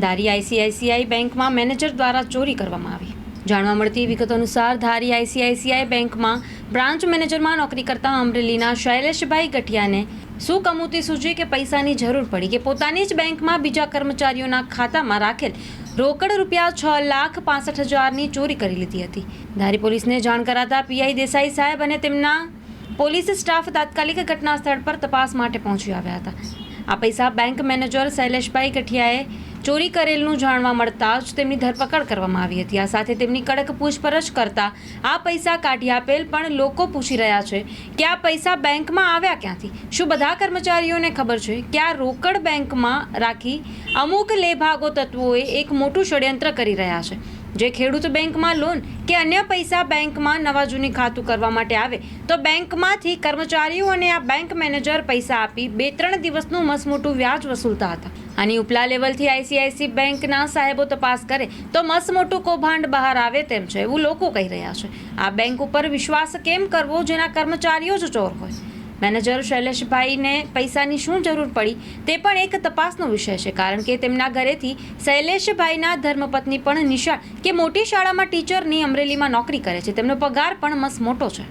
ધારી ICICI બેંકમાં manager દ્વારા ચોરી કરવામાં આવી. જાણવા મળતી વિગત અનુસાર ધારી આઈસીઆઈસીઆઈ બેંકમાં બ્રાન્ચ મેનેજરમાં નોકરી કરતા અમરેલીના શૈલેષભાઈ ગઠિયાને શું કમૂતી સૂચી કે પૈસાની જરૂર પડી કે પોતાની જ બેંકમાં બીજા કર્મચારીઓના ખાતામાં રાખેલ રોકડ રૂપિયા છ લાખ પાસઠ હજારની ચોરી કરી લીધી હતી. ધારી પોલીસને જાણ કરાતા પીઆઈ દેસાઈ સાહેબ અને તેમના પોલીસ સ્ટાફ તાત્કાલિક ઘટના સ્થળ પર તપાસ માટે પહોંચી આવ્યા હતા. આ પૈસા બેંક મેનેજર શૈલેષભાઈ ગઠિયાએ ચોરી કરેલનું જાણવા મળતા જ તેમની ધરપકડ કરવામાં આવી હતી. આ સાથે તેમની કડક પૂછપરછ કરતા આ પૈસા કાઢી આપેલ પણ લોકો પૂછી રહ્યા છે કે આ પૈસા બેંકમાં આવ્યા ક્યાંથી? શું બધા કર્મચારીઓને ખબર છે? કે આ રોકડ બેંકમાં રાખી અમુક લેભાગો તત્વોએ એક મોટું ષડયંત્ર કરી રહ્યા છે? જે ખેડૂત બેંકમાં લોન કે અન્ય પૈસા બેંકમાં નવા જૂની ખાતું કરવા માટે આવે, તો બેંકમાંથી કર્મચારીઓ અને આ બેંક મેનેજર પૈસા આપી બે ત્રણ દિવસનું મસમોટું વ્યાજ વસૂલતા હતા. આની ઉપલા લેવલથી આઈસીઆઈસી બેંકના સાહેબો તપાસ કરે, તો મસમોટું કૌભાંડ બહાર આવે તેમ છે એવું લોકો કહી રહ્યા છે. આ બેંક ઉપર વિશ્વાસ કેમ કરવો, જેના કર્મચારીઓ જ ચોર હોય? મેનેજર શૈલેષભાઈને પૈસાની શું જરૂર પડી તે પણ એક તપાસનો વિષય છે, કારણ કે તેમના ઘરેથી શૈલેષભાઈના ધર્મપત્ની પણ નિશાળ કે મોટી શાળામાં ટીચરની અમરેલીમાં નોકરી કરે છે. તેમનો પગાર પણ મસ મોટો છે.